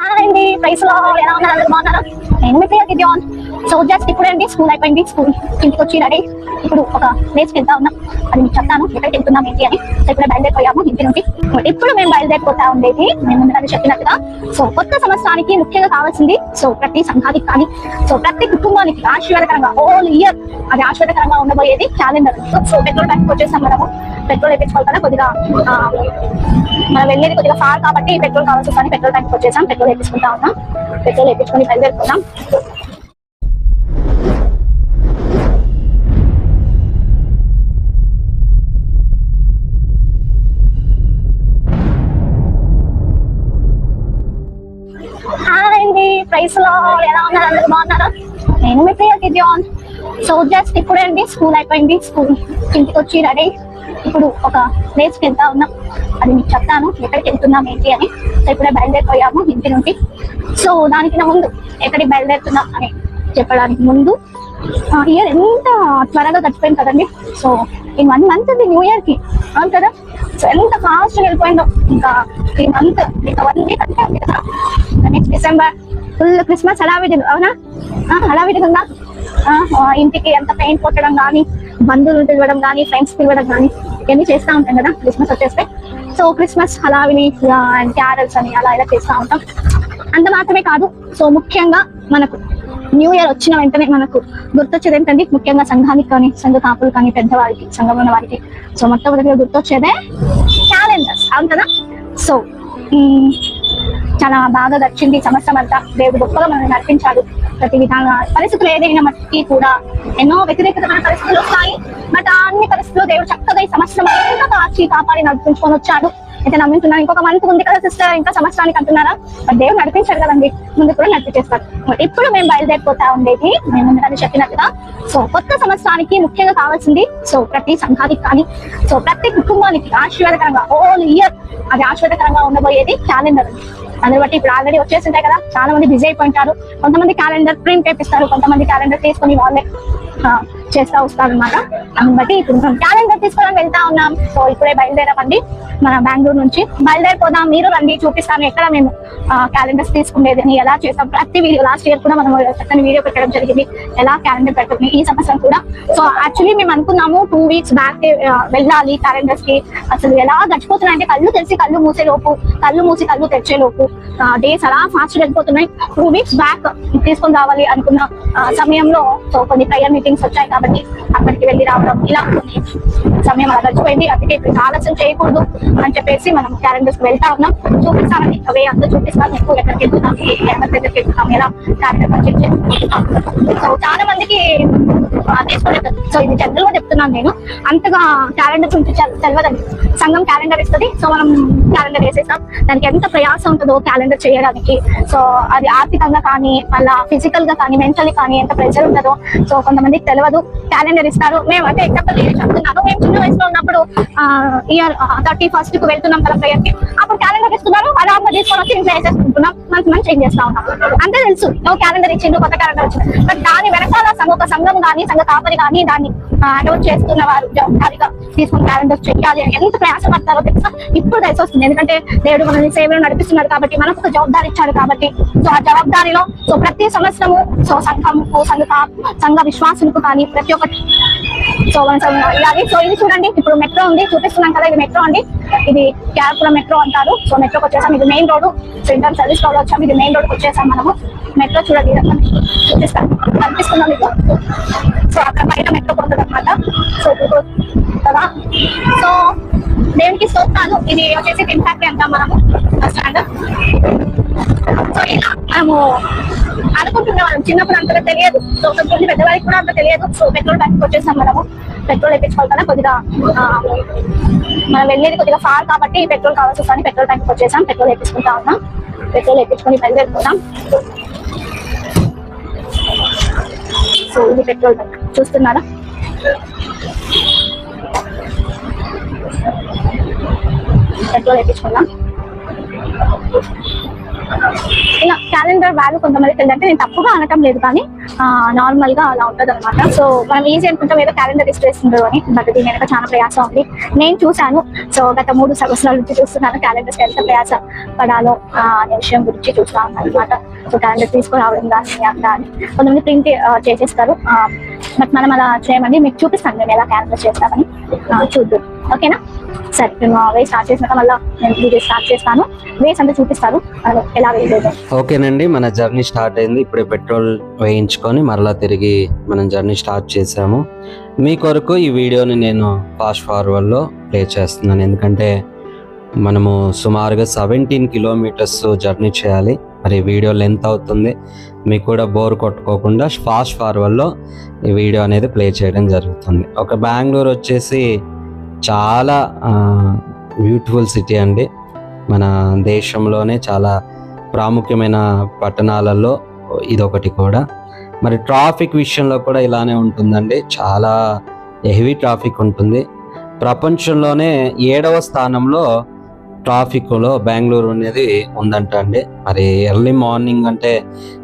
Hi అండి ప్రైస్లో ఎలా ఉన్నారు అందరూ బాగున్నారా నేను మీ ప్రియ గిద్యోన్ సో జస్ట్ ఇప్పుడండి స్కూల్ అయిపోయింది స్కూల్ ఇంటికి వచ్చి రెడీ ఇప్పుడు ఒక ప్లేస్కి వెళ్తా ఉన్నాం. అది మీకు చెప్తాను ఎక్కడికి వెళ్తున్నాం ఏంటి అని. సో ఇప్పుడు బయలుదేరిపోయాము ఇంటి నుండి. ఇప్పుడు మేము బయలుదేరిపోతా ఉండేది మేము ముందుగా చెప్పినట్టుగా. సో కొత్త సంవత్సరానికి ముఖ్యంగా కావాల్సింది సో ప్రతి సంఘానికి కానీ సో ప్రతి కుటుంబానికి ఆశీర్వాదకరంగా హోల్ ఇయర్ అది ఆశీర్వాదకరంగా ఉండబోయేది క్యాలెండర్ సో పెట్రోల్ బ్యాంక్ వచ్చేసాం మనము. పెట్రోల్ వేయించుకోవాలి కొద్దిగా మనం వెళ్ళేది కొద్దిగా ఫార్ కాబట్టి పెట్రోల్ కావాల్సి వస్తుంది పెట్రోల్ బ్యాంక్ వచ్చేసాం పెట్రోల్ వేపించుకుంటా ఉన్నాం. పెట్రోల్ వేపించుకొని బయలుదేరుకున్నాం ప్రైస్లో ఎలా ఉన్నారు అందరు బాగున్నారా? నేను మీ ప్రియ దివ్యాన్. సో జస్ట్ ఇప్పుడే అండి స్కూల్ అయిపోయింది. స్కూల్ ఇంటికి వచ్చి రెడీ ఇప్పుడు ఒక ప్లేస్కి వెళ్తా ఉన్నాం. అది మీకు చెప్తాను ఎక్కడికి వెళ్తున్నాం ఏంటి అని. సో ఇప్పుడే బయలుదేరిపోయాము ఇంటి నుండి. సో దానికి నా ముందు ఎక్కడికి బయలుదేరుతున్నాం అని చెప్పడానికి ముందు ఇయర్ ఎంత త్వరగా గడిచిపోయింది కదండి. సో ఈ వన్ మంత్ ఉంది న్యూ ఇయర్కి అవును కదా? ఎంత ఫాస్ట్ వెళ్ళిపోయిందో. ఇంకా ఈ మంత్ ఇంకా వన్ వీక్ అంటే కదా. నెక్స్ట్ డిసెంబర్ ఫుల్ క్రిస్మస్ హడావిడి అవునా? ఆ, ఉందా? ఇంటికి ఎంత పెయింట్ కొట్టడం కానీ బంధువులు పిలవడం కానీ ఫ్రెండ్స్ పిలవడం కానీ ఇవన్నీ చేస్తూ ఉంటాం కదా క్రిస్మస్ వచ్చేస్తే. సో క్రిస్మస్ హలావిని క్యారల్స్ అని అలా ఇలా చేస్తూ ఉంటాం. అంత మాత్రమే కాదు. సో ముఖ్యంగా మనకు న్యూ ఇయర్ వచ్చిన వెంటనే మనకు గుర్తొచ్చేది ఏంటంటే ముఖ్యంగా సంఘానికి కానీ సంఘ కాపులు కానీ పెద్దవారికి సంఘం ఉన్న వారికి. సో మొట్టమొదటిగా గుర్తొచ్చేదే క్యాలెండర్స్ అవును? కదా సో చాలా బాగా గడిచింది సంవత్సరం అంతా. దేవుడు గొప్పగా మనల్ని నడిపించాడు ప్రతి విధంగా. పరిస్థితులు ఏదైనా మట్టి కూడా ఎన్నో వ్యతిరేకతమైన పరిస్థితులు వస్తాయి. బట్ ఆ అన్ని పరిస్థితుల్లో దేవుడు చక్కగా ఈ సంవత్సరం అంతా కాచి కాపాడి నడిపించుకొని వచ్చాడు. అయితే నమ్ముతున్నాను ఇంకొక మంత్ ఉంది కదా సిస్టర్ ఇంకా సంవత్సరానికి అంటున్నారా? బట్ దేవుడు నడిపించారు కదండి. ముందు కూడా నడిపించేస్తారు. ఇప్పుడు మేము బయలుదేరిపోతా ఉండేది మేము ముందుగా చెప్పినట్టుగా. సో కొత్త సంవత్సరానికి ముఖ్యంగా కావాల్సింది సో ప్రతి సంఘానికి కానీ సో ప్రతి కుటుంబానికి ఆశీర్వాదకరంగా ఓల్ ఇయర్ అది ఆశీర్వాదకరంగా ఉండబోయేది క్యాలెండర్ అందుని బట్టి ఇప్పుడు ఆల్రెడీ వచ్చేసింటాయి కదా చాలా మంది బిజీ అయిపోయింటారు. కొంతమంది క్యాలెండర్ ప్రింట్ చేపిస్తారు కొంతమంది క్యాలెండర్ తీసుకొని వాళ్ళే చేస్తా వస్తాం అనమాట దాన్ని బట్టి ఇప్పుడు మనం క్యాలెండర్ తీసుకోవడానికి వెళ్తా ఉన్నాం. సో ఇప్పుడే బయలుదేరామండి. మన బెంగళూరు నుంచి బయలుదేరిపోదాం. మీరు రండి చూపిస్తాను ఎక్కడ మేము క్యాలెండర్స్ తీసుకునేది అని ఎలా చేస్తాం. ప్రతి వీడియో లాస్ట్ ఇయర్ కూడా మనం చక్కని వీడియో పెట్టడం జరిగింది. ఎలా క్యాలెండర్ పెట్టుకుని ఈ సంవత్సరం కూడా. సో యాక్చువల్లీ మేము అనుకున్నాము టూ వీక్స్ బ్యాక్ వెళ్ళాలి క్యాలెండర్స్కి. అసలు ఎలా గడిచిపోతున్నాయి అంటే కళ్ళు తెలిసి కళ్ళు మూసే లోపు కళ్ళు మూసి కళ్ళు తెచ్చే లోపు డేస్ అలా ఫాస్ట్ వెళ్ళిపోతున్నాయి టూ వీక్స్ బ్యాక్ తీసుకొని రావాలి అనుకున్న సమయంలో సో కొన్ని ప్రేయర్ మీటింగ్స్ వచ్చాయి కాబట్టి అక్కడికి వెళ్ళి రావడం ఇలా కొన్ని సమయం అలా గడిచిపోయింది. అందుకే ఇప్పుడు ఆలస్యం చేయకూడదు అని చెప్పేసి మనం క్యాలెండర్స్కి వెళ్తా ఉన్నాం. చూపిస్తామని అవే అందరూ చూపిస్తాను. ఎక్కువ ఎక్కడికి వెళ్తున్నాం ఏ దగ్గరికి వెళ్తున్నాం ఎలా క్యాలెండర్ పర్చేజ్ చేసుకుంటున్నాం సో చాలా మందికి తీసుకోలేదు సో ఇది జనరల్గా చెప్తున్నాను నేను. అంతగా క్యాలెండర్ గురించి తెలియదండి సంఘం క్యాలెండర్ ఇస్తుంది. సో మనం క్యాలెండర్ వేసేసాం దానికి ఎంత ప్రయాసం ఉంటుందో క్యాలెండర్ చేయడానికి. సో అది ఆర్థికంగా కానీ మళ్ళా ఫిజికల్గా కానీ మెంటలీ కానీ ఎంత ప్రెషర్ ఉంటుందో సో కొంతమందికి తెలియదు క్యాలెండర్ ఇస్తారు. మేము అంటే ఎగ్జాంపుల్ చెప్తున్నాను మేము చిన్న వయసులో ఇయర్ థర్టీ ఫస్ట్కు వెళ్తున్నాం కదా ప్రేయర్కి అప్పుడు క్యాలెండర్ ఇస్తున్నారు అలా తీసుకొని వచ్చి ఇంట్లో వేసేసుకుంటున్నాం మంచి మంచి చేంజ్ చేస్తా ఉన్నాం. అంతే తెలుసు నువ్వు క్యాలెండర్ ఇచ్చిండు కొత్త క్యాలెండర్ వచ్చింది బట్ దాని వెనకాల సంఘ సంఘం కానీ సంఘ కాపరి కానీ దాన్ని అడౌట్ చేస్తున్న వారు జవాబారిగా తీసుకుని క్యాలెండర్ చెయ్యాలి అని ఎంత ప్రయాసపడతారో తెలుసా? ఇప్పుడు తెలిసి వస్తుంది. ఎందుకంటే దేవుడు మనల్ని సేవలు నడిపిస్తున్నాడు కాబట్టి మనకు ఒక జవాబారి ఇచ్చాడు కాబట్టి. సో ఆ జవాబారిలో సో ప్రతి సంవత్సరము సో సంఘంకు సంఘ సంఘ విశ్వాసులకు కానీ ప్రతి ఒక్క సో వన్ సెవెన్ ఇలాగే సో ఇది చూడండి. ఇప్పుడు మెట్రో ఉంది. చూపిస్తున్నాం కదా ఇది మెట్రో అండి. ఇది క్యారపురం మెట్రో అంటారు. సో మెట్రోకి వచ్చేసాం. ఇది main road centre service road వచ్చాము ఇది మెయిన్ రోడ్కి వచ్చేసాం మనము. మెట్రో చూడండి. చూపిస్తాం కనిపిస్తున్నాం మీకు? సో అక్కడ పైన మెట్రో పోతుంది అనమాట సో కదా సో దేవునికి స్తోత్రాలు? ఇది వచ్చేసి ఇంపాక్ట్ ఫ్యాక్టరీ అంటాం మనము? బస్ స్టాండ్ సో ఇలా మనము అనుకుంటున్నాం చిన్నప్పుడు అంతగా తెలియదు. సో కొంచెం పెద్దవారికి కూడా అంత తెలియదు. సో పెట్రోల్ బ్యాంక్ వచ్చేసాం మనము. పెట్రోల్ వేయించుకోవాలి కొద్దిగా మనం వెళ్ళేది కొద్దిగా ఫార్ కాబట్టి పెట్రోల్ కావాల్సి వస్తుంది పెట్రోల్ బంక్ వచ్చేసాం. పెట్రోల్ వేయించుకుంటా ఉన్నాం. పెట్రోల్ వేయించుకొని బయలుదేరుతున్నాం. సో ఇది పెట్రోల్ బంక్. చూస్తున్నారా? పెట్రోల్ వేయించుకున్నాం ఇలా క్యాలెండర్ వాల్యూ కొంతమంది తెలియదంటే నేను తప్పుగా అనటం లేదు కానీ నార్మల్గా అలా ఉంటది అనమాట సో మనం ఈజీ అనుకుంటాం ఏదో క్యాలెండర్ డిస్ప్లేస్ వేస్తుంటారు అని బట్ దీని వెనక చాలా ప్రయాసం ఉంది. నేను చూశాను. సో గత మూడు సంవత్సరాల నుంచి చూస్తున్నాను క్యాలెండర్స్ ఎంత ప్రయాస పడాలో అనే విషయం గురించి చూస్తాను అనమాట సో క్యాలెండర్ తీసుకురావడం కానీ అట్లా అని. కొంతమంది ప్రింట్ చేసేస్తారు. బట్ మనం అలా చేయమని మీకు చూపిస్తాను మేము ఎలా క్యాలెండర్ చేస్తామని. చూద్దాం. ఓకేనా? సరే మేము వే స్టార్ట్ చేసినాక మళ్ళీ నేను వీడియో స్టార్ట్ చేస్తాను. వేస్ అంతా చూపిస్తారు. ఎలా వేయలేదు ఓకేనండి మన జర్నీ స్టార్ట్ అయింది. ఇప్పుడే పెట్రోల్ వేయించుకొని మరలా తిరిగి మనం జర్నీ స్టార్ట్ చేసాము మీ కొరకు ఈ వీడియోని నేను ఫాస్ట్ ఫార్వర్డ్లో ప్లే చేస్తున్నాను. ఎందుకంటే మనము సుమారుగా సెవెంటీన్ కిలోమీటర్స్ జర్నీ చేయాలి. మరి వీడియో లెంత్ అవుతుంది. మీకు కూడా బోర్ కొట్టుకోకుండా ఫాస్ట్ ఫార్వర్డ్లో ఈ వీడియో అనేది ప్లే చేయడం జరుగుతుంది. ఒక బెంగళూరు వచ్చేసి చాలా బ్యూటిఫుల్ సిటీ అండి. మన దేశంలోనే చాలా ప్రాముఖ్యమైన పట్టణాలలో ఇదొకటి కూడా. మరి ట్రాఫిక్ విషయంలో కూడా ఇలానే ఉంటుందండి. చాలా హెవీ ట్రాఫిక్ ఉంటుంది. ప్రపంచంలోనే ఏడవ స్థానంలో ట్రాఫిక్లో బెంగళూరు అనేది ఉందంట అండి. మరి ఎర్లీ మార్నింగ్ అంటే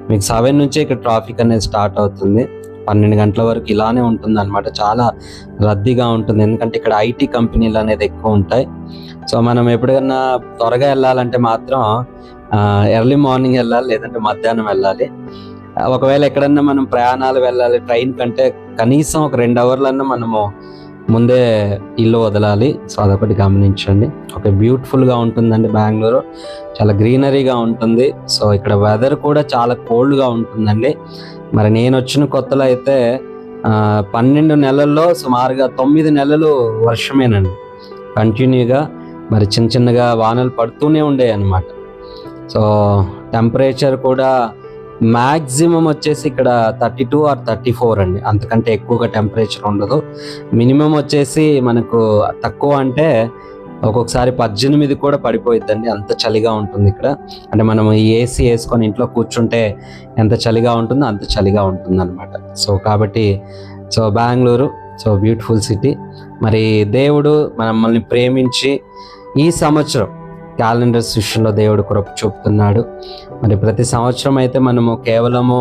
మీకు సెవెన్ నుంచే ఇక్కడ ట్రాఫిక్ అనేది స్టార్ట్ అవుతుంది. పన్నెండు గంటల వరకు ఇలానే ఉంటుంది అనమాట చాలా రద్దీగా ఉంటుంది. ఎందుకంటే ఇక్కడ ఐటీ కంపెనీలు అనేది ఎక్కువ ఉంటాయి. సో మనం ఎప్పుడైనా త్వరగా వెళ్ళాలంటే మాత్రం ఎర్లీ మార్నింగ్ వెళ్ళాలి లేదంటే మధ్యాహ్నం వెళ్ళాలి. ఒకవేళ ఎక్కడన్నా మనం ప్రయాణాలు వెళ్ళాలి ట్రైన్ కంటే కనీసం ఒక రెండు అవర్లన్నా మనము ముందే ఇల్లు వదలాలి. సో అదొకటి గమనించండి. ఒక బ్యూటిఫుల్గా ఉంటుందండి బెంగళూరు. చాలా గ్రీనరీగా ఉంటుంది. సో ఇక్కడ వెదర్ కూడా చాలా కోల్డ్గా ఉంటుందండి. మరి నేను వచ్చిన కొత్తలో అయితే పన్నెండు నెలల్లో సుమారుగా తొమ్మిది నెలలు వర్షమేనండి. కంటిన్యూగా మరి చిన్న చిన్నగా వానలు పడుతూనే ఉండేవి అన్నమాట సో టెంపరేచర్ కూడా మ్యాక్సిమం వచ్చేసి ఇక్కడ thirty two or thirty four అండి. అంతకంటే ఎక్కువగా టెంపరేచర్ ఉండదు. మినిమం వచ్చేసి మనకు తక్కువ అంటే ఒక్కొక్కసారి పద్దెనిమిది కూడా పడిపోయిద్దండి. అంత చలిగా ఉంటుంది ఇక్కడ. అంటే మనం ఏసీ వేసుకొని ఇంట్లో కూర్చుంటే ఎంత చలిగా ఉంటుందో అంత చలిగా ఉంటుంది అనమాట సో కాబట్టి so Bengaluru so beautiful city. మరి దేవుడు మనల్ని ప్రేమించి ఈ సంవత్సరం క్యాలెండర్స్ విషయంలో దేవుడు కృప చూపుతున్నాడు. మరి ప్రతి సంవత్సరం అయితే మనము కేవలము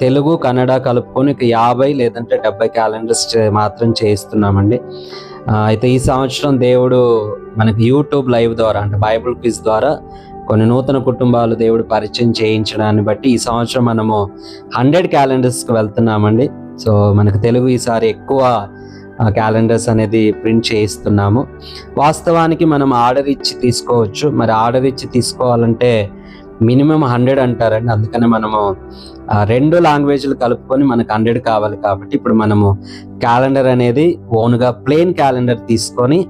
తెలుగు కన్నడ కలుపుకొని ఒక యాభై లేదంటే డెబ్బై క్యాలెండర్స్ మాత్రం చేయిస్తున్నామండి. అయితే ఈ సంవత్సరం దేవుడు మనకి యూట్యూబ్ లైవ్ ద్వారా అంటే బైబుల్ క్విజ్ ద్వారా కొన్ని నూతన కుటుంబాలు దేవుడు పరిచయం చేయించడాన్ని బట్టి ఈ సంవత్సరం మనము హండ్రెడ్ క్యాలెండర్స్కి వెళ్తున్నామండి. సో మనకు తెలుగు ఈసారి ఎక్కువ క్యాలెండర్స్ అనేది ప్రింట్ చేయిస్తున్నాము. వాస్తవానికి మనం ఆర్డర్ ఇచ్చి తీసుకోవచ్చు. మరి ఆర్డర్ ఇచ్చి తీసుకోవాలంటే మినిమం హండ్రెడ్ అంటారండి. అందుకనే మనము రెండు లాంగ్వేజ్లు కలుపుకొని మనకు హండ్రెడ్ కావాలి కాబట్టి ఇప్పుడు మనము క్యాలెండర్ అనేది ఓన్గా ప్లెయిన్ క్యాలెండర్ తీసుకొని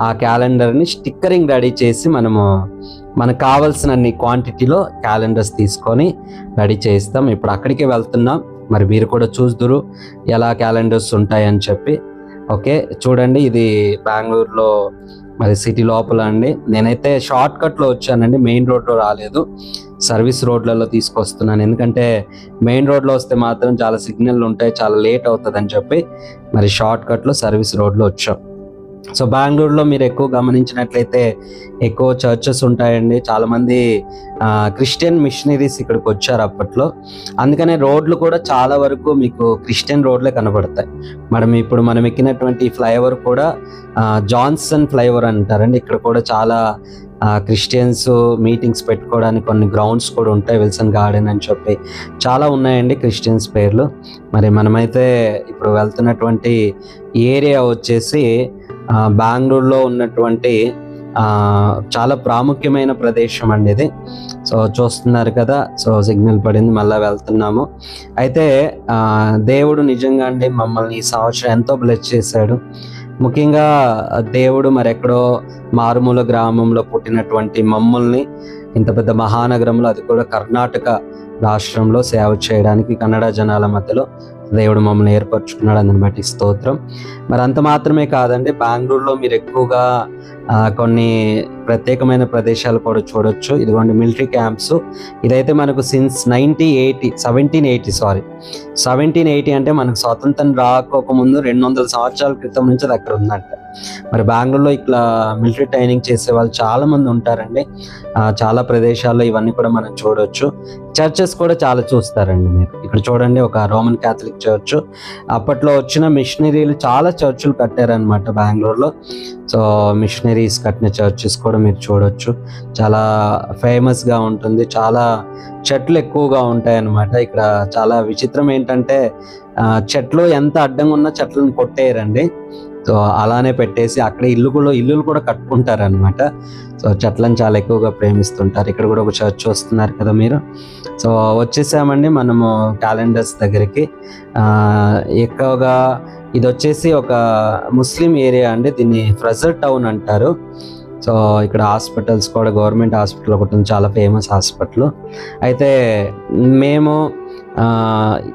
ఆ క్యాలెండర్ని స్టిక్కరింగ్ రెడీ చేసి మనము మనకు కావాల్సినన్ని క్వాంటిటీలో క్యాలెండర్స్ తీసుకొని రెడీ చేస్తాం ఇప్పుడు అక్కడికే వెళ్తున్నాం. మరి మీరు కూడా చూద్దురు ఎలా క్యాలెండర్స్ ఉంటాయని చెప్పి. ఓకే చూడండి ఇది బెంగళూరులో మరి సిటీ లోపల అండి. నేనైతే షార్ట్ కట్లో వచ్చానండి మెయిన్ రోడ్లో రాలేదు. సర్వీస్ రోడ్లలో తీసుకొస్తున్నాను. ఎందుకంటే మెయిన్ రోడ్లో వస్తే మాత్రం చాలా సిగ్నల్ ఉంటాయి చాలా లేట్ అవుతుంది అని చెప్పి మరి షార్ట్ కట్లో సర్వీస్ రోడ్లో వచ్చాం. సో బెంగళూరులో మీరు ఎక్కువ గమనించినట్లయితే ఎక్కువ చర్చెస్ ఉంటాయండి. చాలామంది క్రిస్టియన్ మిషనరీస్ ఇక్కడికి వచ్చారు అప్పట్లో. అందుకనే రోడ్లు కూడా చాలా వరకు మీకు క్రిస్టియన్ రోడ్లే కనబడతాయి. మనం ఇప్పుడు మనం ఎక్కినటువంటి ఫ్లైఓవర్ కూడా జాన్సన్ ఫ్లైఓవర్ అంటారండి. ఇక్కడ కూడా చాలా క్రిస్టియన్స్ మీటింగ్స్ పెట్టుకోవడానికి కొన్ని గ్రౌండ్స్ కూడా ఉంటాయి. విల్సన్ గార్డెన్ అని చెప్పి చాలా ఉన్నాయండి క్రిస్టియన్స్ పేర్లు. మరి మనమైతే ఇప్పుడు వెళ్తున్నటువంటి ఏరియా వచ్చేసి బెంగళూరులో ఉన్నటువంటి చాలా ప్రాముఖ్యమైన ప్రదేశం అండి ఇది. సో చూస్తున్నారు కదా సో సిగ్నల్ పడింది మళ్ళీ వెళ్తున్నాము. అయితే దేవుడు నిజంగా అండి మమ్మల్ని ఈ సంవత్సరం ఎంతో బ్లెస్ చేశాడు. ముఖ్యంగా దేవుడు మరి ఎక్కడో మారుమూల గ్రామంలో పుట్టినటువంటి మమ్మల్ని ఇంత పెద్ద మహానగరంలో అది కూడా కర్ణాటక రాష్ట్రంలో సేవ చేయడానికి కన్నడ జనాల మధ్యలో దేవుడు మమ్మల్ని ఏర్పరచుకున్నాడు అని బట్టి స్తోత్రం. మరి అంత మాత్రమే కాదండి బెంగళూరులో మీరు ఎక్కువగా కొన్ని ప్రత్యేకమైన ప్రదేశాలు కూడా చూడొచ్చు. ఇదిగోండి మిలిటరీ క్యాంప్స్. ఇదైతే మనకు since ninety eighty seventeen eighty sorry seventeen eighty అంటే మనకు స్వాతంత్రం రాకోక ముందు రెండు వందల సంవత్సరాల క్రితం నుంచి అది అక్కడ ఉందంట. మరి బెంగళూరులో ఇట్లా మిలిటరీ ట్రైనింగ్ చేసే వాళ్ళు చాలా మంది ఉంటారండి చాలా ప్రదేశాల్లో ఇవన్నీ కూడా మనం చూడొచ్చు. చర్చెస్ కూడా చాలా చూస్తారండి మీరు. ఇక్కడ చూడండి ఒక రోమన్ క్యాథలిక్ చర్చ్ అప్పట్లో వచ్చిన మిషనరీలు చాలా చర్చ్లు కట్టారనమాట బెంగళూరులో. సో మిషనరీస్ కట్టిన చర్చెస్ కూడా మీరు చూడొచ్చు. చాలా ఫేమస్గా ఉంటుంది. చాలా చెట్లు ఎక్కువగా ఉంటాయి అన్నమాట ఇక్కడ చాలా విచిత్రం ఏంటంటే చెట్లు ఎంత అడ్డంగా ఉన్నా చెట్లను కొట్టేయరండి. సో అలానే పెట్టేసి అక్కడ ఇల్లు కూడా ఇల్లులు కూడా కట్టుకుంటారు అనమాట సో చెట్లను చాలా ఎక్కువగా ప్రేమిస్తుంటారు. ఇక్కడ కూడా ఒక చర్చ్ వస్తున్నారు కదా మీరు. సో వచ్చేసామండి మనము క్యాలెండర్స్ దగ్గరికి. ఎక్కువగా ఇది వచ్చేసి ఒక ముస్లిం ఏరియా అండి. దీన్ని ఫ్రెజర్ టౌన్ అంటారు. సో ఇక్కడ హాస్పిటల్స్ కూడా గవర్నమెంట్ హాస్పిటల్ ఒకటి చాలా ఫేమస్ హాస్పిటల్. అయితే మేము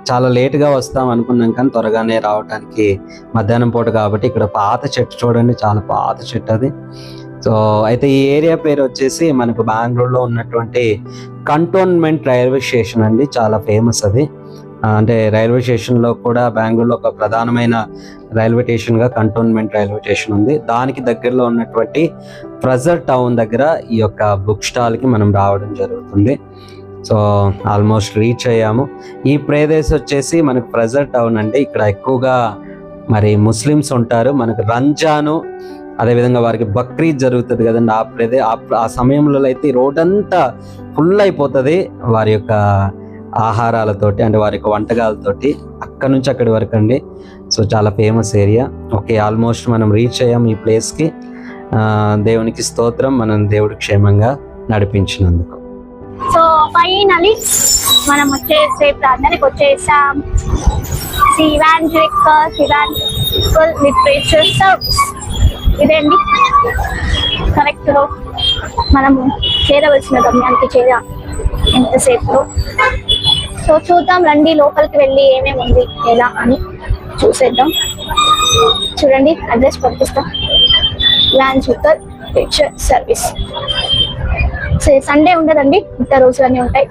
చాలా లేట్గా వస్తాం అనుకున్నాం కానీ త్వరగానే రావడానికి మధ్యాహ్నం పూట కాబట్టి ఇక్కడ పాత చెట్టు చూడండి చాలా పాత చెట్టు అది. సో అయితే ఈ ఏరియా పేరు వచ్చేసి మనకు బెంగళూరులో ఉన్నటువంటి కంటోన్మెంట్ రైల్వే స్టేషన్ అండి చాలా ఫేమస్ అది. అంటే రైల్వే స్టేషన్లో కూడా బెంగళూరులో ఒక ప్రధానమైన రైల్వే స్టేషన్గా కంటోన్మెంట్ రైల్వే స్టేషన్ ఉంది. దానికి దగ్గరలో ఉన్నటువంటి ఫ్రజర్ టౌన్ దగ్గర ఈ యొక్క బుక్ స్టాల్కి మనం రావడం జరుగుతుంది. సో ఆల్మోస్ట్ రీచ్ అయ్యాము. ఈ ప్రదేశ్ వచ్చేసి మనకు ప్రెజర్ టౌన్ అండి ఇక్కడ ఎక్కువగా మరి ముస్లిమ్స్ ఉంటారు. మనకు రంజాను అదేవిధంగా వారికి బక్రీద్ జరుగుతుంది కదండి. ఆ ప్రదే ఆ- సమయంలో అయితే రోడ్ అంతా ఫుల్ అయిపోతుంది. వారి యొక్క ఆహారాలతోటి అంటే వారి యొక్క వంటకాలతోటి అక్కడ నుంచి అక్కడి వరకు అండి. సో చాలా ఫేమస్ ఏరియా. ఓకే ఆల్మోస్ట్ మనం రీచ్ అయ్యాం ఈ ప్లేస్కి. దేవునికి స్తోత్రం. మనం దేవుడు క్షేమంగా నడిపించినందుకు. సో ఫైనలీ మనం వచ్చేసే ప్రాంతానికి వచ్చేసాం. శివాంజలికల్ శివాంజలికల్ లిటరేచర్ సర్వీస్ ఇదండి. కరెక్ట్ మనము చేరవలసిన గమ్యానికి చేరా ఎంతసేపులో సో చూద్దాం రండి లోపలికి వెళ్ళి ఏమేమి ఉంది ఎలా అని చూసేద్దాం. చూడండి అడ్రస్ పంపిస్తాం. ఇవాంజలికల్ లిటరేచర్ సర్వీస్ సండే ఉండదండి మిగతా రోజులన్నీ ఉంటాయి.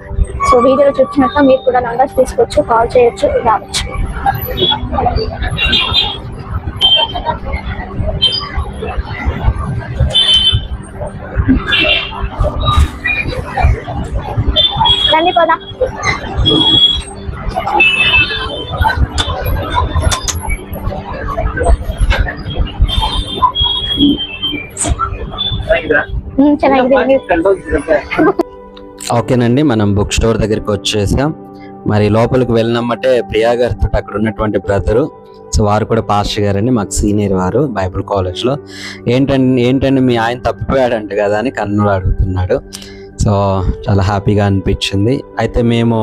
సో వీడియోలో చూసినట్టు మీరు కూడా నంబర్స్ తీసుకోవచ్చు కాల్ చేయొచ్చు రావచ్చు. రండి పోదా. Thank you. ಚೆನ್ನಾಗಿದೆ ఓకేనండి మనం బుక్ స్టోర్ దగ్గరికి వచ్చేసాం మరి లోపలికి వెళ్ళినమ్మటే ప్రియా గారితో అక్కడ ఉన్నటువంటి బ్రదరు సో వారు కూడా పాస్టర్ గారండి మాకు సీనియర్ వారు బైబిల్ కాలేజ్లో ఏంటండి ఏంటండి మీ ఆయన తప్పిపోయాడంట కదా అని కన్నులు అడుగుతున్నాడు సో చాలా హ్యాపీగా అనిపించింది. అయితే మేము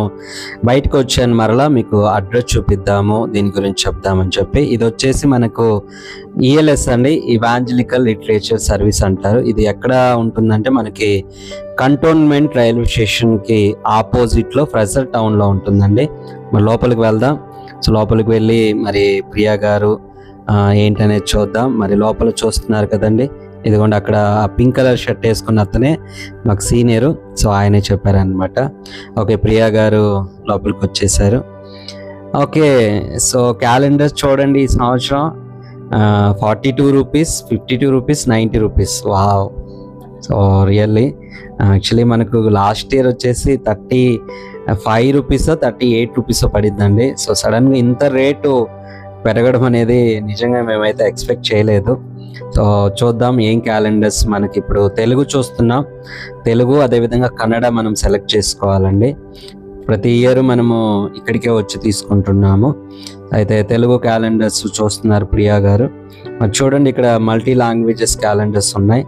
బయటకు వచ్చాను మరలా మీకు అడ్రస్ చూపిద్దాము దీని గురించి చెప్దామని చెప్పి. ఇది వచ్చేసి మనకు ఈఎల్ఎస్ అండి ఇవాంజలికల్ లిటరేచర్ సర్వీస్ అంటారు. ఇది ఎక్కడ ఉంటుందంటే మనకి కంటోన్మెంట్ రైల్వే స్టేషన్కి ఆపోజిట్లో ఫ్రెజర్ టౌన్లో ఉంటుందండి. మరి లోపలికి వెళ్దాం. సో లోపలికి వెళ్ళి మరి ప్రియా గారు ఏంటనేది చూద్దాం. మరి లోపల చూస్తున్నారు కదండి. ఇదిగోండి అక్కడ ఆ పింక్ కలర్ షర్ట్ వేసుకున్న అతనే మాకు సీనియరు సో ఆయనే చెప్పారనమాట ఓకే ప్రియా గారు లోపలికి వచ్చేసారు. ఓకే సో క్యాలెండర్ చూడండి ఈ సంవత్సరం. Forty two rupees fifty two rupees ninety rupees wow so really actually మనకు లాస్ట్ ఇయర్ వచ్చేసి thirty five rupees thirty eight rupees పడిద్దండి so సడన్గా ఇంత రేటు పెరగడం అనేది నిజంగా మేమైతే ఎక్స్పెక్ట్ చేయలేదు. సో చూద్దాం ఏం క్యాలెండర్స్ మనకి ఇప్పుడు తెలుగు చూస్తున్నాం. తెలుగు అదేవిధంగా కన్నడ మనం సెలెక్ట్ చేసుకోవాలండి. ప్రతి ఇయర్ మనము ఇక్కడికే వచ్చి తీసుకుంటున్నాము. అయితే తెలుగు క్యాలెండర్స్ చూస్తున్నారు ప్రియా గారు. మరి చూడండి ఇక్కడ మల్టీ లాంగ్వేజెస్ క్యాలెండర్స్ ఉన్నాయి.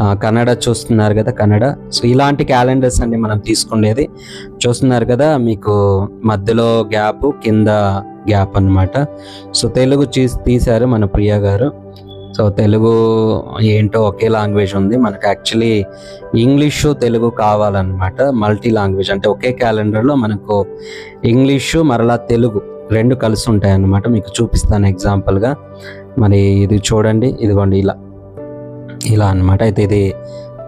కన్నడ చూస్తున్నారు కదా కన్నడ. సో ఇలాంటి క్యాలెండర్స్ అండి మనం తీసుకునేది. చూస్తున్నారు కదా మీకు మధ్యలో గ్యాప్ కింద గ్యాప్ అన్నమాట. సో తెలుగు చీ- తీశారు మన ప్రియా గారు. సో తెలుగు ఏంటో ఒకే లాంగ్వేజ్ ఉంది. మనకు యాక్చువల్లీ ఇంగ్లీషు తెలుగు కావాలన్నమాట. మల్టీ లాంగ్వేజ్ అంటే ఒకే క్యాలెండర్లో మనకు ఇంగ్లీషు మరలా తెలుగు రెండు కలిసి ఉంటాయన్నమాట మీకు చూపిస్తాను ఎగ్జాంపుల్గా. మరి ఇది చూడండి ఇదిగోండి ఇలా. ఇలా అన్నమాట. అయితే ఇది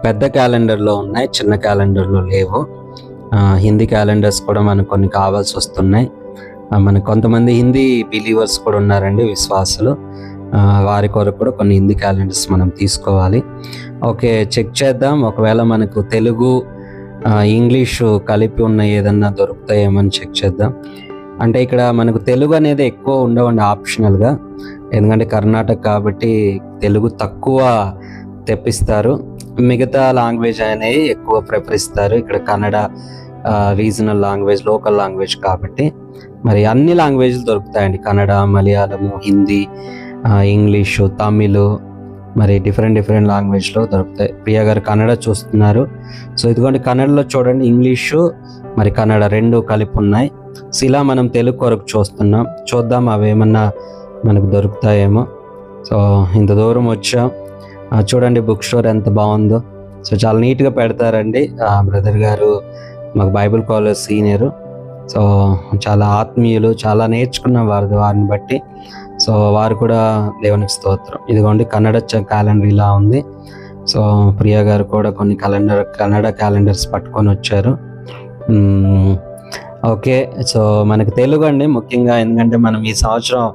పెద్ద క్యాలెండర్లో ఉన్నాయి చిన్న క్యాలెండర్లో లేవు. హిందీ క్యాలెండర్స్ కూడా మనకు కొన్ని కావాల్సి వస్తున్నాయి మన మనకు కొంతమంది హిందీ బిలీవర్స్ కూడా ఉన్నారండి విశ్వాసులు. వారి కొరకు కూడా కొన్ని హిందీ క్యాలెండర్స్ మనం తీసుకోవాలి. ఓకే చెక్ చేద్దాం. ఒకవేళ మనకు తెలుగు ఇంగ్లీషు కలిపి ఉన్న ఏదన్నా దొరుకుతాయేమని చెక్ చేద్దాం. అంటే ఇక్కడ మనకు తెలుగు అనేది ఎక్కువ ఉండవండి ఆప్షనల్గా. ఎందుకంటే కర్ణాటక కాబట్టి తెలుగు తక్కువ తెప్పిస్తారు. మిగతా లాంగ్వేజ్ అనేవి ఎక్కువ ప్రిఫర్ ఇస్తారు ఇక్కడ Kannada regional language local language కాబట్టి. మరి అన్ని లాంగ్వేజ్లు దొరుకుతాయండి. కన్నడ మలయాళము హిందీ ఇంగ్లీషు తమిళ్ మరి డిఫరెంట్ డిఫరెంట్ లాంగ్వేజ్లో దొరుకుతాయి. ప్రియా గారు కన్నడ చూస్తున్నారు. సో ఇదిగోండి కన్నడలో చూడండి ఇంగ్లీషు మరి కన్నడ రెండు కలిపి ఉన్నాయి. సో ఇలా మనం తెలుగు కొరకు చూస్తున్నాం. చూద్దాం అవి ఏమన్నా మనకు దొరుకుతాయేమో. సో ఇంత దూరం వచ్చాం. చూడండి బుక్ స్టోర్ ఎంత బాగుందో. సో చాలా నీట్గా పెడతారండి. బ్రదర్ గారు మాకు బైబిల్ కాలేజ్ సీనియర్ సో చాలా ఆత్మీయులు చాలా నేర్చుకున్నాం వారి వారిని బట్టి. సో వారు కూడా దేవునికి స్తోత్రం. ఇదిగోండి కన్నడ క్యాలెండర్ ఇలా ఉంది. సో ప్రియా గారు కూడా కొన్ని క్యాలెండర్ కన్నడ క్యాలెండర్స్ పట్టుకొని వచ్చారు. ఓకే. సో మనకు తెలుగు అండి ముఖ్యంగా ఎందుకంటే మనం ఈ సంవత్సరం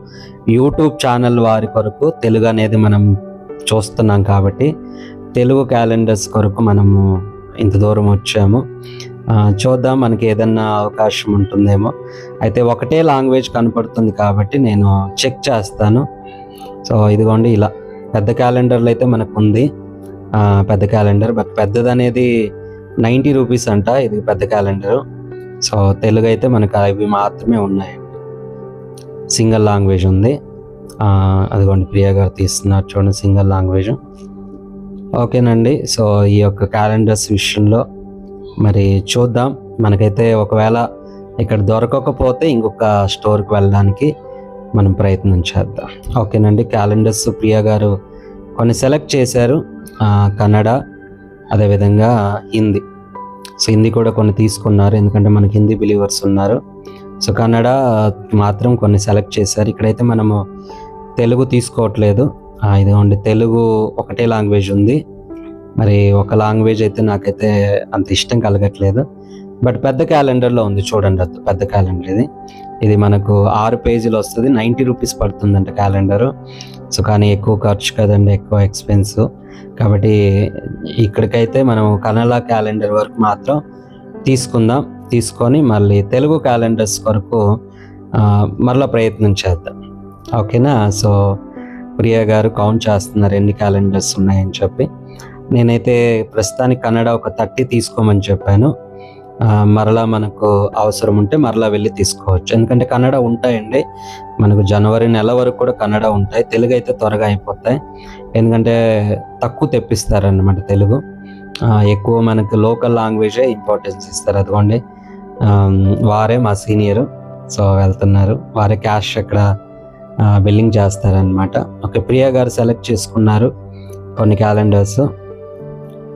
యూట్యూబ్ ఛానల్ వారి కొరకు తెలుగు అనేది మనం చూస్తున్నాం కాబట్టి తెలుగు క్యాలెండర్స్ కొరకు మనము ఇంత దూరం వచ్చాము. చూద్దాం మనకి ఏదన్నా అవకాశం ఉంటుందేమో. అయితే ఒకటే లాంగ్వేజ్ కనపడుతుంది కాబట్టి నేను చెక్ చేస్తాను. సో ఇదిగోండి ఇలా. పెద్ద క్యాలెండర్లు అయితే మనకు ఉంది పెద్ద క్యాలెండర్. బట్ పెద్దది అనేది నైంటీ రూపీస్ అంట ఇది పెద్ద క్యాలెండర్. సో తెలుగు అయితే మనకు అవి మాత్రమే ఉన్నాయండి. సింగిల్ లాంగ్వేజ్ ఉంది. అదిగోండి ప్రియా గారు తీస్తున్నారు చూడండి సింగిల్ లాంగ్వేజ్. ఓకేనండి. సో ఈ యొక్క క్యాలెండర్స్ విషయంలో మరి చూద్దాం. మనకైతే ఒకవేళ ఇక్కడ దొరకకపోతే ఇంకొక స్టోర్కి వెళ్ళడానికి మనం ప్రయత్నం చేద్దాం. ఓకేనండి. క్యాలెండర్స్ ప్రియా గారు కొన్ని సెలెక్ట్ చేశారు. కన్నడ అదేవిధంగా హిందీ. సో హిందీ కూడా కొన్ని తీసుకున్నారు. ఎందుకంటే మనకి హిందీ బిలీవర్స్ ఉన్నారు. సో కన్నడ మాత్రం కొన్ని సెలెక్ట్ చేశారు. ఇక్కడైతే మనము తెలుగు తీసుకోవట్లేదు. ఇదిగోండి. తెలుగు ఒకటే లాంగ్వేజ్ ఉంది. మరి ఒక లాంగ్వేజ్ అయితే నాకైతే అంత ఇష్టం కలగట్లేదు. బట్ పెద్ద క్యాలెండర్లో ఉంది చూడండి అది పెద్ద క్యాలెండర్ ఇది. ఇది మనకు ఆరు పేజీలు వస్తుంది నైంటీ రూపీస్ పడుతుందంట క్యాలెండరు. సో కానీ ఎక్కువ ఖర్చు కదండి ఎక్కువ ఎక్స్పెన్స్. కాబట్టి ఇక్కడికైతే మనం కన్నడ క్యాలెండర్ వరకు మాత్రం తీసుకుందాం. తీసుకొని మళ్ళీ తెలుగు క్యాలెండర్స్ వరకు మరలా ప్రయత్నం చేద్దాం. ఓకేనా? సో ప్రియా గారు కౌంట్ చేస్తున్నారు ఎన్ని క్యాలెండర్స్ ఉన్నాయని చెప్పి. నేనైతే ప్రస్తుతానికి కన్నడ ఒక థర్టీ తీసుకోమని చెప్పాను. మరలా మనకు అవసరం ఉంటే మరలా వెళ్ళి తీసుకోవచ్చు. ఎందుకంటే కన్నడ ఉంటాయండి. మనకు జనవరి నెల వరకు కూడా కన్నడ ఉంటాయి. తెలుగు అయితే త్వరగా అయిపోతాయి. ఎందుకంటే తక్కువ తెప్పిస్తారనమాట తెలుగు. ఎక్కువ మనకు లోకల్ లాంగ్వేజే ఇంపార్టెన్స్ ఇస్తారు అదిగోండి. వారే మా సీనియర్. సో వెళ్తున్నారు. వారే క్యాష్ అక్కడ బిల్లింగ్ చేస్తారనమాట ఓకే ప్రియా గారు సెలెక్ట్ చేసుకున్నారు కొన్ని క్యాలెండర్స్.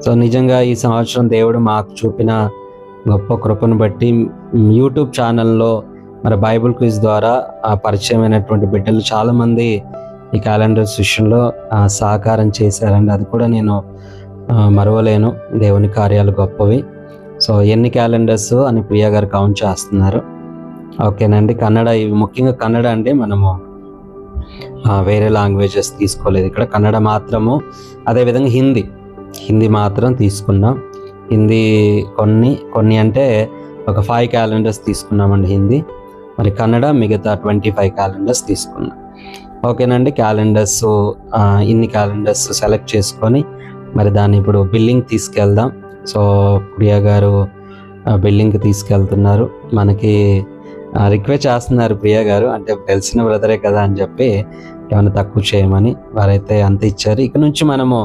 సో నిజంగా ఈ సంవత్సరం దేవుడు మాకు చూపిన గొప్ప కృపను బట్టి యూట్యూబ్ ఛానల్లో మరి బైబుల్ క్విజ్ ద్వారా ఆ, పరిచయమైనటువంటి బిడ్డలు చాలామంది ఈ క్యాలెండర్స్ విషయంలో సహకారం చేశారండి. అది కూడా నేను మరవలేను. దేవుని కార్యాలు గొప్పవి. సో ఎన్ని క్యాలెండర్స్ అని ప్రియా గారు కౌంట్ చేస్తున్నారు. ఓకేనండి. కన్నడ ఇవి ముఖ్యంగా కన్నడ అంటే మనము వేరే లాంగ్వేజెస్ తీసుకోలేదు ఇక్కడ. కన్నడ మాత్రము అదేవిధంగా హిందీ. హిందీ మాత్రం తీసుకున్నాం. హిందీ కొన్ని కొన్ని అంటే ఒక ఫైవ్ క్యాలెండర్స్ తీసుకున్నామండి హిందీ. మరి కన్నడ మిగతా ట్వంటీ ఫైవ్ క్యాలెండర్స్ తీసుకున్నాం. ఓకేనండి క్యాలెండర్స్ ఇన్ని క్యాలెండర్స్ సెలెక్ట్ చేసుకొని మరి దాన్ని ఇప్పుడు బిల్లింగ్ తీసుకెళ్దాం. సో ప్రియా గారు బిల్లింగ్కి తీసుకెళ్తున్నారు. మనకి రిక్వెస్ట్ చేస్తున్నారు ప్రియా గారు. అంటే తెలిసిన బ్రదరే కదా అని చెప్పి ఏమైనా తక్కువ చేయమని వారైతే అంత ఇచ్చారు. ఇక నుంచి మనము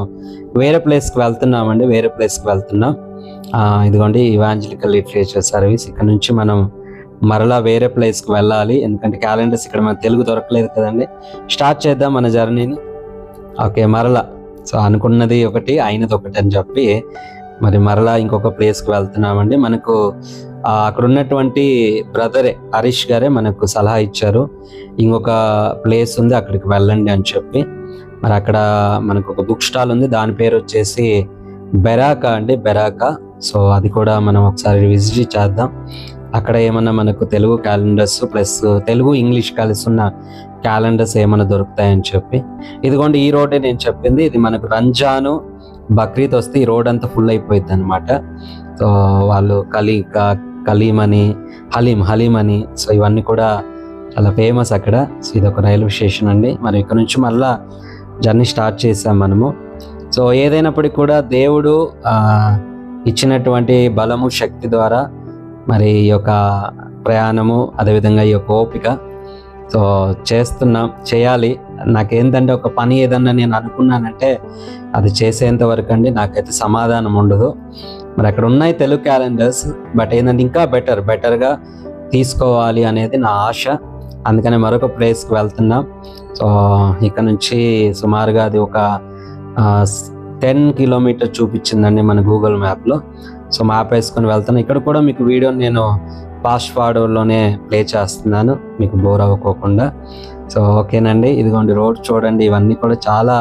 వేరే ప్లేస్కి వెళ్తున్నామండి వేరే ప్లేస్కి వెళ్తున్నాం. ఇదిగోండి ఇవాంజలికల్ లిటరేచర్ సర్వీస్ ఇక్కడ నుంచి మనం మరలా వేరే ప్లేస్కి వెళ్ళాలి. ఎందుకంటే క్యాలెండర్స్ ఇక్కడ మన తెలుగు దొరకలేదు కదండి. స్టార్ట్ చేద్దాం మన జర్నీని. ఓకే మరలా. సో అనుకున్నది ఒకటి అయినది ఒకటి అని చెప్పి మరి మరలా ఇంకొక ప్లేస్కి వెళ్తున్నామండి. మనకు అక్కడ ఉన్నటువంటి బ్రదరే హరీష్ గారే మనకు సలహా ఇచ్చారు. ఇంకొక ప్లేస్ ఉంది అక్కడికి వెళ్ళండి అని చెప్పి. మరి అక్కడ మనకు ఒక బుక్ స్టాల్ ఉంది దాని పేరు వచ్చేసి బెరాకా అండి బెరాకా. సో అది కూడా మనం ఒకసారి విజిట్ చేద్దాం. అక్కడ ఏమన్నా మనకు Telugu calendars plus Telugu English కలిసి ఉన్న క్యాలెండర్స్ ఏమైనా దొరుకుతాయని చెప్పి. ఇదిగోండి ఈ రోడ్డే నేను చెప్పింది ఇది మనకు రంజాను బక్రీద్ వస్తే ఈ రోడ్ అంతా ఫుల్ అయిపోయింది అనమాట సో వాళ్ళు కలీ క- కలీం అని హలీం హలీం అని సో ఇవన్నీ కూడా చాలా ఫేమస్ అక్కడ. సో ఇది ఒక రైల్వే స్టేషన్ అండి. మరి ఇక్కడ నుంచి మళ్ళా జర్నీ స్టార్ట్ చేసాం మనము. సో ఏదైనప్పటికీ కూడా దేవుడు ఇచ్చినటువంటి బలము శక్తి ద్వారా మరి ఈ యొక్క ప్రయాణము అదేవిధంగా ఈ యొక్క ఓపిక. సో చేస్తున్నాం చేయాలి. నాకేంటంటే ఒక పని ఏదన్నా నేను అనుకున్నానంటే అది చేసేంత వరకు అండి. నాకైతే సమాధానం ఉండదు. మరి అక్కడ ఉన్నాయి తెలుగు క్యాలెండర్స్ బట్ ఏంటంటే ఇంకా బెటర్ బెటర్గా తీసుకోవాలి అనేది నా ఆశ. అందుకని మరొక ప్లేస్కి వెళ్తున్నాం. సో ఇక్కడ నుంచి సుమారుగా అది ఒక టెన్ కిలోమీటర్ చూపించిందండి మన గూగుల్ మ్యాప్లో సో మ్యాప్ వేసుకొని వెళ్తాను ఇక్కడ కూడా మీకు వీడియో నేను ఫాస్ట్ ఫార్వర్డ్లోనే ప్లే చేస్తున్నాను. మీకు బోర్ అవ్వకోకుండా. సో ఓకేనండి ఇదిగోండి రోడ్ చూడండి. ఇవన్నీ కూడా చాలా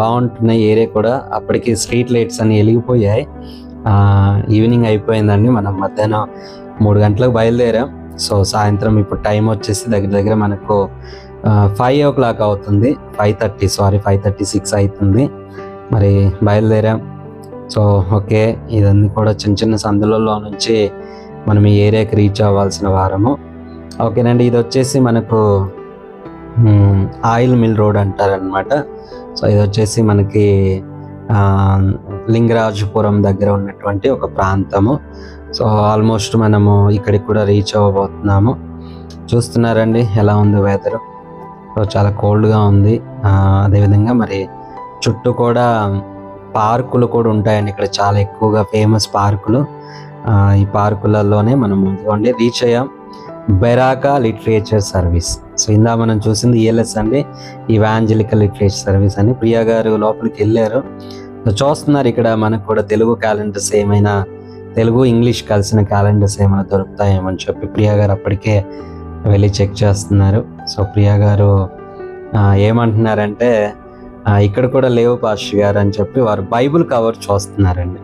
బాగుంటున్నాయి ఏరియా కూడా అప్పటికి స్ట్రీట్ లైట్స్ అన్ని వెలిగిపోయాయి. ఈవినింగ్ అయిపోయిందండి. మనం మధ్యాహ్నం మూడు గంటలకు బయలుదేరాం. సో సాయంత్రం ఇప్పుడు టైం వచ్చేసి దగ్గర దగ్గర మనకు ఫైవ్ ఓ క్లాక్ అవుతుంది. Five thirty sorry five thirty six అవుతుంది. మరి బయలుదేరాం. సో ఓకే ఇదన్నీ కూడా చిన్న చిన్న సందులలో నుంచి మనం ఈ ఏరియాకి రీచ్ అవ్వాల్సిన వారము. ఓకేనండి ఇది వచ్చేసి మనకు ఆయిల్ మిల్ రోడ్ అంటారనమాట సో ఇది వచ్చేసి మనకి ఆ, లింగరాజపురం దగ్గర ఉన్నటువంటి ఒక ప్రాంతము. సో ఆల్మోస్ట్ మనము ఇక్కడికి కూడా రీచ్ అవ్వబోతున్నాము. చూస్తున్నారండి ఎలా ఉంది వెదర్ సో చాలా కోల్డ్గా ఉంది. ఆ, అదేవిధంగా మరి చుట్టూ కూడా పార్కులు కూడా ఉంటాయండి. ఇక్కడ చాలా ఎక్కువగా ఫేమస్ పార్కులు. ఈ పార్కులలోనే మనం ఇదిగోండి రీచ్ అయ్యాం. Beracah literature service. సో ఇందా మనం చూసింది ఈఎల్ఎస్ అండి. ఇవాంజలికల్ లిటరేచర్ సర్వీస్ అని. ప్రియా గారు లోపలికి వెళ్ళారు. సో చూస్తున్నారు ఇక్కడ మనకు కూడా తెలుగు క్యాలెండర్స్ ఏమైనా తెలుగు ఇంగ్లీష్ కలిసిన క్యాలెండర్స్ ఏమైనా దొరుకుతాయేమని చెప్పి ప్రియా గారు అప్పటికే వెళ్ళి చెక్ చేస్తున్నారు. సో ప్రియా గారు ఏమంటున్నారంటే ఇక్కడ కూడా లేవు పాష్ గారు అని చెప్పి వారు బైబిల్ కవర్ చూస్తున్నారండి.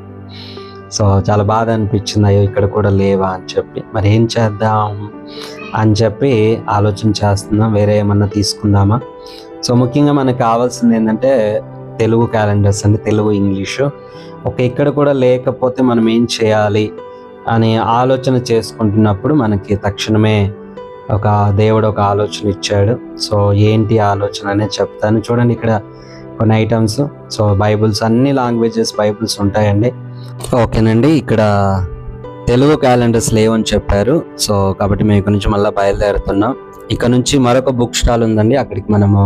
సో చాలా బాధ అనిపించింది అయ్యో ఇక్కడ కూడా లేవా అని చెప్పి. మరి ఏం చేద్దాం అని చెప్పి ఆలోచన చేస్తున్నాం వేరే ఏమన్నా తీసుకుందామా? సో ముఖ్యంగా మనకు కావాల్సింది ఏంటంటే తెలుగు క్యాలెండర్స్ అంటే తెలుగు ఇంగ్లీషు ఒక ఇక్కడ కూడా లేకపోతే మనం ఏం చేయాలి అని ఆలోచన చేసుకుంటున్నప్పుడు మనకి తక్షణమే ఒక దేవుడు ఒక ఆలోచన ఇచ్చాడు. సో ఏంటి ఆలోచన అనేది చెప్తాను. చూడండి ఇక్కడ కొన్ని ఐటమ్స్ సో బైబుల్స్ అన్ని లాంగ్వేజెస్ బైబుల్స్ ఉంటాయండి. ఓకేనండి ఇక్కడ తెలుగు క్యాలెండర్స్ లేవని చెప్పారు. సో కాబట్టి మేము ఇక్కడ నుంచి మళ్ళీ బయలుదేరుతున్నాం. ఇక్కడ నుంచి మరొక బుక్ స్టాల్ ఉందండి అక్కడికి మనము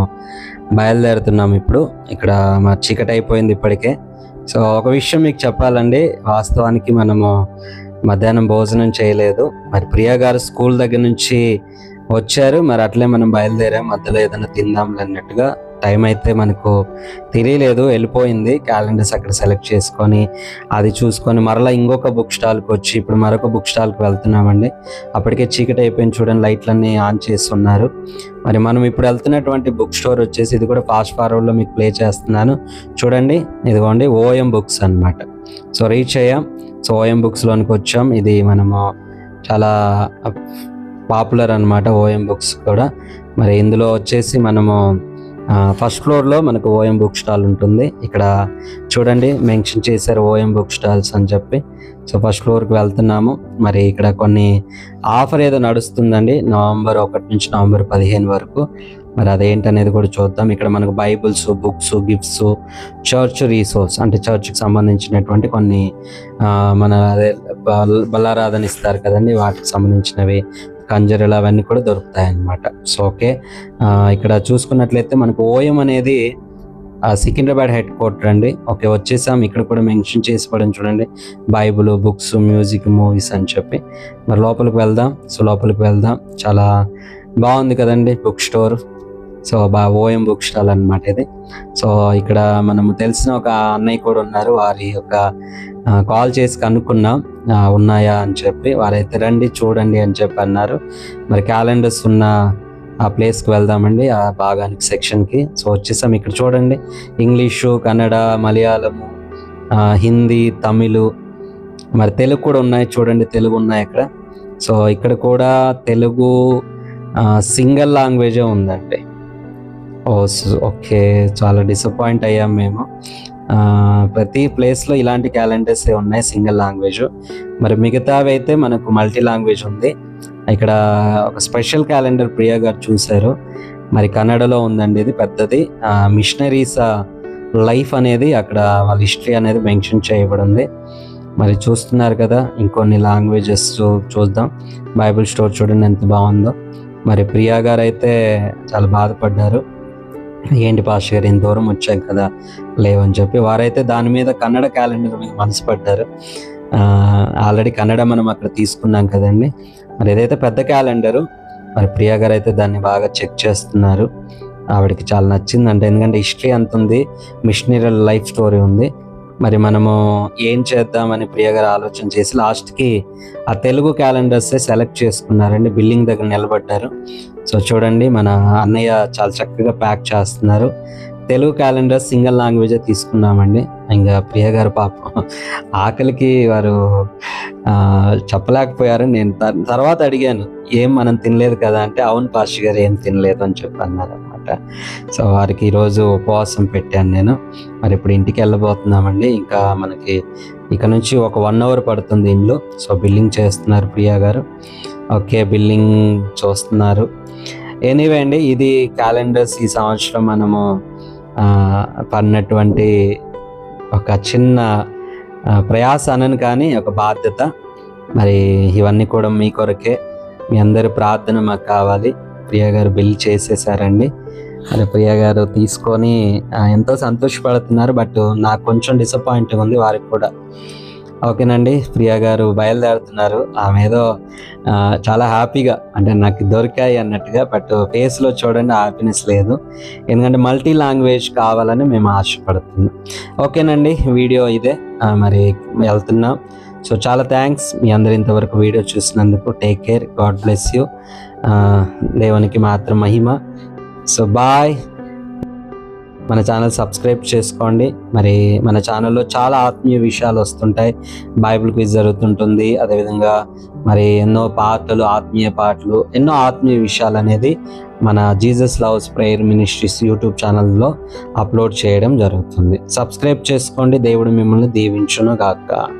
బయలుదేరుతున్నాం ఇప్పుడు. ఇక్కడ మా చీకటి అయిపోయింది ఇప్పటికే. సో ఒక విషయం మీకు చెప్పాలండి వాస్తవానికి మనము మధ్యాహ్నం భోజనం చేయలేదు. మరి ప్రియా గారు స్కూల్ దగ్గర నుంచి వచ్చారు మరి అట్లే మనం బయలుదేరాం మధ్యలో ఏదైనా తిందాంలే అన్నట్టుగా. టైం అయితే మనకు తెలియలేదు వెళ్ళిపోయింది. క్యాలెండర్స్ అక్కడ సెలెక్ట్ చేసుకొని అది చూసుకొని మరలా ఇంకొక బుక్ స్టాల్కి వచ్చి ఇప్పుడు మరొక బుక్ స్టాల్కి వెళ్తున్నామండి. అప్పటికే చీకటి అయిపోయింది చూడండి లైట్లన్నీ ఆన్ చేస్తున్నారు. మరి మనం ఇప్పుడు వెళ్తున్నటువంటి బుక్ స్టోర్ వచ్చేసి ఇది కూడా ఫాస్ట్ ఫార్వర్డ్లో మీకు ప్లే చేస్తున్నాను. చూడండి ఇదిగోండి ఓఎం బుక్స్ అన్నమాట. సో రీచ్ అయ్యాం. సో ఓఎం బుక్స్లోనికి వచ్చాం. ఇది మనము చాలా పాపులర్ అనమాట ఓఎం బుక్స్ కూడా. మరి ఇందులో వచ్చేసి మనము ఫస్ట్ ఫ్లోర్లో మనకు ఓఎం బుక్ స్టాల్ ఉంటుంది. ఇక్కడ చూడండి మెన్షన్ చేశారు ఓఎం బుక్ స్టాల్స్ అని చెప్పి. సో ఫస్ట్ ఫ్లోర్కి వెళ్తున్నాము. మరి ఇక్కడ కొన్ని ఆఫర్ ఏదో నడుస్తుందండి. నవంబర్ ఒకటి నుంచి నవంబర్ పదిహేను వరకు. మరి అదేంటనేది కూడా చూద్దాం. ఇక్కడ మనకు bibles books gifts church resource అంటే చర్చ్కి సంబంధించినటువంటి కొన్ని మన అదే బల్- బలారాధన ఇస్తారు కదండి. వాటికి సంబంధించినవి కంజరలు అవన్నీ కూడా దొరుకుతాయి అన్నమాట సో ఓకే ఇక్కడ చూసుకున్నట్లయితే మనకు ఓఎం అనేది సికింద్రాబాద్ హెడ్ క్వార్టర్ అండి. ఓకే వచ్చేసాం. ఇక్కడ కూడా మెన్షన్ చేసి పడని చూడండి. బైబుల్ బుక్స్ మ్యూజిక్ మూవీస్ అని చెప్పి. మరి లోపలికి వెళ్దాం. సో లోపలికి వెళ్దాం. చాలా బాగుంది కదండి బుక్ స్టోర్. సో బా ఓఎం బుక్ స్టాల్ అన్నమాట ఇది. సో ఇక్కడ మనము తెలిసిన ఒక అన్నయ్య కూడా ఉన్నారు. వారి యొక్క కాల్ చేసి కనుక్కున్నాం. ఉన్నాయా అని చెప్పి వారైతే రండి చూడండి అని చెప్పి అన్నారు. మరి క్యాలెండర్స్ ఉన్న ఆ ప్లేస్కి వెళ్దామండి ఆ భాగానికి సెక్షన్కి సో వచ్చేసాం ఇక్కడ చూడండి. ఇంగ్లీషు కన్నడ మలయాళము హిందీ తమిళ్ మరి తెలుగు కూడా ఉన్నాయి చూడండి తెలుగు ఉన్నాయి ఇక్కడ. సో ఇక్కడ కూడా తెలుగు సింగిల్ లాంగ్వేజే ఉందండి. Oh, ఓ ఓకే చాలా డిసప్పాయింట్ అయ్యాం మేము. ప్రతి ప్లేస్లో ఇలాంటి క్యాలెండర్స్ ఉన్నాయి సింగిల్ లాంగ్వేజ్ మరి మిగతావి అయితే మనకు మల్టీ లాంగ్వేజ్ ఉంది. ఇక్కడ ఒక స్పెషల్ క్యాలెండర్ ప్రియా గారు చూశారు. మరి కన్నడలో ఉందండి ఇది పెద్దది. మిషనరీస్ లైఫ్ అనేది అక్కడ వాళ్ళ హిస్టరీ అనేది మెన్షన్ చేయబడి ఉంది మరి చూస్తున్నారు కదా ఇంకొన్ని లాంగ్వేజెస్ చూద్దాం. బైబిల్ స్టోర్ చూడండి ఎంత బాగుందో. మరి ప్రియా గారు అయితే చాలా బాధపడ్డారు. ఏంటి పాష గారు ఇంత దూరం వచ్చాం కదా లేవని చెప్పి వారైతే దాని మీద కన్నడ క్యాలెండర్ మీద మనసు పడ్డారు. ఆల్రెడీ కన్నడ మనం అక్కడ తీసుకున్నాం కదండి. మరి ఏదైతే పెద్ద క్యాలెండరు మరి ప్రియా గారు అయితే దాన్ని బాగా చెక్ చేస్తున్నారు. ఆవిడకి చాలా నచ్చిందంట. ఎందుకంటే హిస్టరీ అంత ఉంది మిషనరీ లైఫ్ స్టోరీ ఉంది. మరి మనము ఏం చేద్దామని ప్రియ గారు ఆలోచన చేసి లాస్ట్కి ఆ తెలుగు క్యాలెండర్సే సెలెక్ట్ చేసుకున్నారండి. బిల్లింగ్ దగ్గర నిలబడ్డారు. సో చూడండి మన అన్నయ్య చాలా చక్కగా ప్యాక్ చేస్తున్నారు. తెలుగు క్యాలెండర్ సింగిల్ లాంగ్వేజే తీసుకున్నామండి. ఇంకా ప్రియ గారు పాపం ఆకలికి వారు చెప్పలేకపోయారు నేను తర్వాత అడిగాను. ఏం మనం తినలేదు కదా అంటే అవును పాషి గారు ఏం తినలేదు అని చెప్పన్నారు అనమాట సో వారికి ఈరోజు ఉపవాసం పెట్టాను నేను. మరి ఇప్పుడు ఇంటికి వెళ్ళబోతున్నామండి. ఇంకా మనకి ఇక నుంచి ఒక వన్ అవర్ పడుతుంది ఇంట్లో సో బిల్లింగ్ చేస్తున్నారు ప్రియా గారు. ఓకే బిల్లింగ్ చూస్తున్నారు. ఎనీవే అండి ఇది క్యాలెండర్స్ ఈ సంవత్సరం మనము పడినటువంటి ఒక చిన్న ప్రయాస అనను కానీ ఒక బాధ్యత. మరి ఇవన్నీ కూడా మీ కొరకే. మీ అందరి ప్రార్థన మాకు కావాలి. ప్రియ గారు బిల్ చేసేసారండి. అదే ప్రియ గారు తీసుకొని ఎంతో సంతోషపడుతున్నారు బట్ నాకు కొంచెం డిసప్పాయింట్గా ఉంది వారికి కూడా. ఓకేనండి ప్రియా గారు బయలుదేరుతున్నారు. ఆమె ఏదో చాలా హ్యాపీగా అంటే నాకు దొరికాయి అన్నట్టుగా బట్ ఫేస్లో చూడండి హ్యాపీనెస్ లేదు. ఎందుకంటే మల్టీ లాంగ్వేజ్ కావాలని మేము ఆశపడుతున్నాం. ఓకేనండి వీడియో ఇదే. మరి వెళ్తున్నాం. సో చాలా థ్యాంక్స్ మీ అందరు ఇంతవరకు వీడియో చూసినందుకు take care God bless you దేవునికి మాత్రం మహిమ. సో బాయ్ మన ఛానల్ సబ్స్క్రైబ్ చేసుకోండి. మరి మన ఛానల్లో చాలా ఆత్మీయ విషయాలు వస్తుంటాయి. బైబిల్ క్విజ్ జరుగుతుంటుంది. అదేవిధంగా మరి ఎన్నో పాటలు ఆత్మీయ పాటలు ఎన్నో ఆత్మీయ విషయాలు అనేది మన Jesus loves prayer ministries YouTube ఛానల్లో అప్లోడ్ చేయడం జరుగుతుంది. సబ్స్క్రైబ్ చేసుకోండి. దేవుడు మిమ్మల్ని దీవించును గాక